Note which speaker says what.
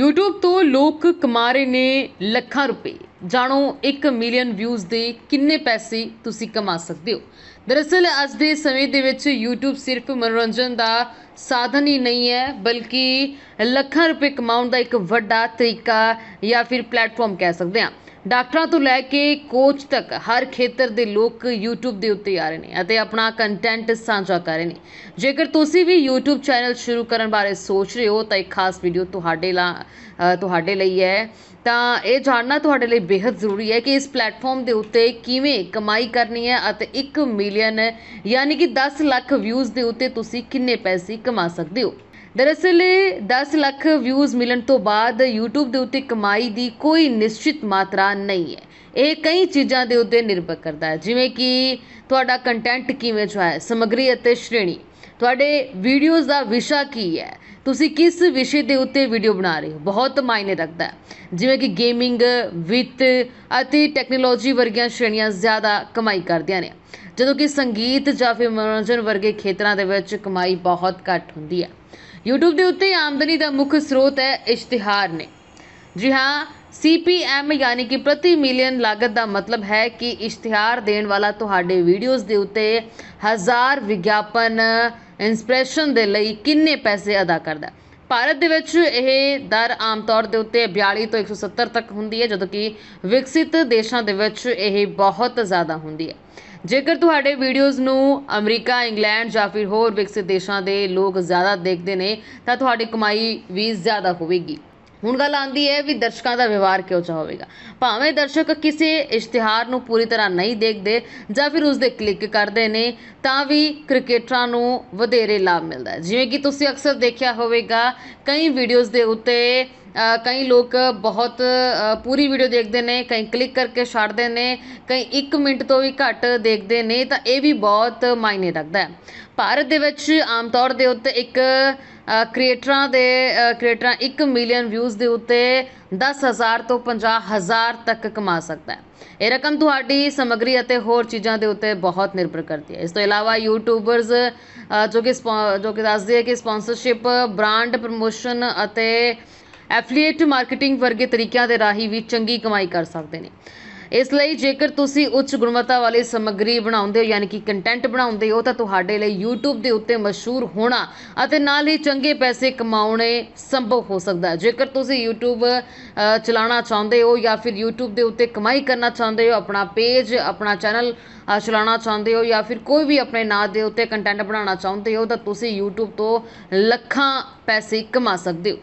Speaker 1: YouTube ਤੋਂ ਲੋਕ ਕਮਾ ਰਹੇ ਨੇ ਲੱਖਾਂ ਰੁਪਏ। ਜਾਣੋ 1 ਮਿਲੀਅਨ ਵਿਊਜ਼ ਦੇ ਕਿੰਨੇ ਪੈਸੇ ਤੁਸੀਂ ਕਮਾ ਸਕਦੇ ਹੋ? ਦਰਅਸਲ ਅੱਜ ਦੇ ਸਮੇਂ ਦੇ ਵਿੱਚ YouTube ਸਿਰਫ ਮਨੋਰੰਜਨ ਦਾ ਸਾਧਨ ਹੀ ਨਹੀਂ ਹੈ, ਬਲਕਿ ਲੱਖਾਂ ਰੁਪਏ ਕਮਾਉਣ ਦਾ ਇੱਕ ਵੱਡਾ ਤਰੀਕਾ ਜਾਂ ਫਿਰ ਪਲੇਟਫਾਰਮ ਕਹਿ ਸਕਦੇ ਹਾਂ। ਡਾਕਟਰਾਂ ਤੋਂ ਲੈ ਕੇ ਕੋਚ ਤੱਕ ਹਰ ਖੇਤਰ ਦੇ ਲੋਕ YouTube ਦੇ ਉੱਤੇ ਆ ਰਹੇ ਨੇ ਅਤੇ ਆਪਣਾ ਕੰਟੈਂਟ ਸਾਂਝਾ ਕਰ ਰਹੇ ਨੇ। ਜੇਕਰ ਤੁਸੀਂ ਵੀ YouTube ਚੈਨਲ ਸ਼ੁਰੂ ਕਰਨ ਬਾਰੇ ਸੋਚ ਰਹੇ ਹੋ, ਤਾਂ ਇੱਕ ਖਾਸ ਵੀਡੀਓ ਤੁਹਾਡੇ ਲਾ ਤੁਹਾਡੇ ਲਈ ਹੈ। ਤਾਂ ਇਹ ਜਾਣਨਾ ਤੁਹਾਡੇ ਲਈ ਬੇहद ਜ਼ਰੂਰੀ ਹੈ ਕਿ ਇਸ ਪਲੇਟਫਾਰਮ ਦੇ ਉੱਤੇ ਕਿਵੇਂ ਕਮਾਈ ਕਰਨੀ ਹੈ ਅਤੇ 1 ਮਿਲੀਅਨ ਯਾਨੀ ਕਿ 10 ਲੱਖ ਵਿਊਜ਼ ਦੇ ਉੱਤੇ ਤੁਸੀਂ ਕਿੰਨੇ ਪੈਸੇ ਕਮਾ ਸਕਦੇ ਹੋ? ਦਰਅਸਲ 10 ਲੱਖ ਵਿਊਜ਼ ਮਿਲਣ ਤੋਂ ਬਾਅਦ YouTube ਦੇ ਉੱਤੇ ਕਮਾਈ ਦੀ ਕੋਈ ਨਿਸ਼ਚਿਤ ਮਾਤਰਾ ਨਹੀਂ ਹੈ। ਇਹ ਕਈ ਚੀਜ਼ਾਂ ਦੇ ਉੱਤੇ ਨਿਰਭਰ ਕਰਦਾ ਹੈ। ਜਿਵੇਂ ਕਿ ਤੁਹਾਡਾ ਕੰਟੈਂਟ ਕਿਵੇਂ ਜੋ ਹੈ ਸਮੱਗਰੀ ਅਤੇ ਸ਼੍ਰੇਣੀ। ਤੁਹਾਡੇ ਵੀਡੀਓਜ਼ ਦਾ ਵਿਸ਼ਾ ਕੀ ਹੈ? ਤੁਸੀਂ ਕਿਸ ਵਿਸ਼ੇ ਦੇ ਉੱਤੇ ਵੀਡੀਓ ਬਣਾ ਰਹੇ ਹੋ? ਬਹੁਤ ਮਾਇਨੇ ਰੱਖਦਾ ਹੈ। ਜਿਵੇਂ ਕਿ ਗੇਮਿੰਗ ਵਿੱਤ ਅਤੇ ਟੈਕਨੋਲੋਜੀ ਵਰਗੀਆਂ ਸ਼੍ਰੇਣੀਆਂ ਜ਼ਿਆਦਾ ਕਮਾਈ ਕਰਦੀਆਂ ਨੇ। ਜਦੋਂ ਕਿ ਸੰਗੀਤ ਜਾਂ ਫਿਰ ਮਨੋਰੰਜਨ ਵਰਗੇ ਖੇਤਰਾਂ ਦੇ ਵਿੱਚ ਕਮਾਈ ਬਹੁਤ ਘੱਟ ਹੁੰਦੀ ਹੈ। YouTube ਦੇ ਉੱਤੇ ਆਮਦਨੀ ਦਾ ਮੁੱਖ ਸਰੋਤ ਹੈ ਇਸ਼ਤਿਹਾਰ ਨੇ। ਜੀ ਹਾਂ CPM ਯਾਨੀ ਕਿ ਪ੍ਰਤੀ ਮਿਲੀਅਨ ਲਾਗਤ ਦਾ ਮਤਲਬ ਹੈ ਕਿ ਇਸ਼ਤਿਹਾਰ ਦੇਣ ਵਾਲਾ ਤੁਹਾਡੇ ਵੀਡੀਓਜ਼ ਦੇ ਉੱਤੇ ਹਜ਼ਾਰ ਵਿਗਿਆਪਨ ਇੰਸਪ੍ਰੈਸ਼ਨ ਦੇ ਲਈ ਕਿੰਨੇ ਪੈਸੇ ਅਦਾ ਕਰਦਾ ਹੈ। ਭਾਰਤ ਦੇ ਵਿੱਚ ਇਹ ਦਰ ਆਮ ਤੌਰ ਦੇ ਉੱਤੇ 42 ਤੋਂ 170 ਤੱਕ ਹੁੰਦੀ ਹੈ, ਜਦੋਂ ਕਿ ਵਿਕਸਿਤ ਦੇਸ਼ਾਂ ਦੇ ਵਿੱਚ ਇਹ ਬਹੁਤ ਜ਼ਿਆਦਾ ਹੁੰਦੀ ਹੈ। ਜੇਕਰ ਤੁਹਾਡੇ ਵੀਡੀਓਜ਼ ਨੂੰ ਅਮਰੀਕਾ, ਇੰਗਲੈਂਡ ਜਾਂ ਫਿਰ ਹੋਰ ਵਿਕਸਿਤ ਦੇਸ਼ਾਂ ਦੇ ਲੋਕ ਜ਼ਿਆਦਾ ਦੇਖਦੇ ਨੇ, ਤਾਂ ਤੁਹਾਡੀ ਕਮਾਈ ਵੀ ਜ਼ਿਆਦਾ ਹੋਵੇਗੀ। ਹੁਣ ਗੱਲ ਆਉਂਦੀ ਹੈ ਵੀ ਦਰਸ਼ਕਾਂ ਦਾ ਵਿਵਹਾਰ ਕਿਉਂ ਜਿਹਾ ਹੋਵੇਗਾ। ਭਾਵੇਂ ਦਰਸ਼ਕ ਕਿਸੇ ਇਸ਼ਤਿਹਾਰ ਨੂੰ ਪੂਰੀ ਤਰ੍ਹਾਂ ਨਹੀਂ ਦੇਖਦੇ ਜਾਂ ਫਿਰ ਉਸ ਦੇ ਕਲਿੱਕ ਕਰਦੇ ਨੇ, ਤਾਂ ਵੀ ਕ੍ਰਿਕਟਰਾਂ ਨੂੰ ਵਧੇਰੇ ਲਾਭ ਮਿਲਦਾ ਹੈ। ਜਿਵੇਂ ਕਿ ਤੁਸੀਂ ਅਕਸਰ ਦੇਖਿਆ ਹੋਵੇਗਾ, ਕਈ ਵੀਡੀਓਜ਼ ਦੇ ਉੱਤੇ ਕਈ ਲੋਕ ਬਹੁਤ ਪੂਰੀ ਵੀਡੀਓ ਦੇਖਦੇ ਨੇ, ਕਈ ਕਲਿੱਕ ਕਰਕੇ ਛੱਡਦੇ ਨੇ, ਕਈ 1 ਮਿੰਟ ਤੋਂ ਵੀ ਘੱਟ ਦੇਖਦੇ ਨੇ, ਤਾਂ ਇਹ ਵੀ ਬਹੁਤ ਮਾਇਨੇ ਰੱਖਦਾ ਹੈ। ਭਾਰਤ ਦੇ ਵਿੱਚ ਆਮ ਤੌਰ ਦੇ ਉੱਤੇ ਇੱਕ ਕ੍ਰੀਏਟਰਾਂ ਦੇ ਕ੍ਰੀਏਟਰਾਂ 1 ਮਿਲੀਅਨ ਵਿਊਜ਼ ਦੇ ਉੱਤੇ 10000 ਤੋਂ 50000 ਤੱਕ ਕਮਾ ਸਕਦਾ ਹੈ। ਇਹ ਰਕਮ ਤੁਹਾਡੀ ਸਮੱਗਰੀ ਅਤੇ ਹੋਰ ਚੀਜ਼ਾਂ ਦੇ ਉੱਤੇ ਬਹੁਤ ਨਿਰਭਰ ਕਰਦੀ ਹੈ। ਇਸ ਤੋਂ ਇਲਾਵਾ ਯੂਟਿਊਬਰਸ ਜੋ ਕਿ ਸਪੌ- ਜੋ ਕਿ ਦੱਸਦੇ ਹੈ ਕਿ ਸਪਾਂਸਰਸ਼ਿਪ ਬ੍ਰਾਂਡ ਪ੍ਰਮੋਸ਼ਨ ਅਤੇ ਐਫਲੀਏਟ ਮਾਰਕੀਟਿੰਗ ਵਰਗੇ ਤਰੀਕਿਆਂ ਦੇ ਰਾਹੀਂ ਵੀ ਚੰਗੀ ਕਮਾਈ ਕਰ ਸਕਦੇ ਨੇ। ਇਸ ਲਈ ਜੇਕਰ ਤੁਸੀਂ ਉੱਚ ਗੁਣਵੱਤਾ ਵਾਲੀ ਸਮੱਗਰੀ ਬਣਾਉਂਦੇ ਹੋ, ਯਾਨੀ ਕਿ ਕੰਟੈਂਟ ਬਣਾਉਂਦੇ ਹੋ, ਤਾਂ ਤੁਹਾਡੇ ਲਈ YouTube ਦੇ ਉੱਤੇ ਮਸ਼ਹੂਰ ਹੋਣਾ ਅਤੇ ਨਾਲ ਹੀ ਚੰਗੇ ਪੈਸੇ ਕਮਾਉਣੇ ਸੰਭਵ ਹੋ ਸਕਦਾ ਹੈ। ਜੇਕਰ ਤੁਸੀਂ YouTube ਚਲਾਉਣਾ ਚਾਹੁੰਦੇ ਹੋ ਜਾਂ ਫਿਰ YouTube ਦੇ ਉੱਤੇ ਕਮਾਈ ਕਰਨਾ ਚਾਹੁੰਦੇ ਹੋ, ਆਪਣਾ ਪੇਜ ਆਪਣਾ ਚੈਨਲ ਚਲਾਉਣਾ ਚਾਹੁੰਦੇ ਹੋ ਜਾਂ ਫਿਰ ਕੋਈ ਵੀ ਆਪਣੇ ਨਾਂ ਦੇ ਉੱਤੇ ਕੰਟੈਂਟ ਬਣਾਉਣਾ ਚਾਹੁੰਦੇ ਹੋ, ਤਾਂ ਤੁਸੀਂ YouTube ਤੋਂ ਲੱਖਾਂ ਪੈਸੇ ਕਮਾ ਸਕਦੇ ਹੋ।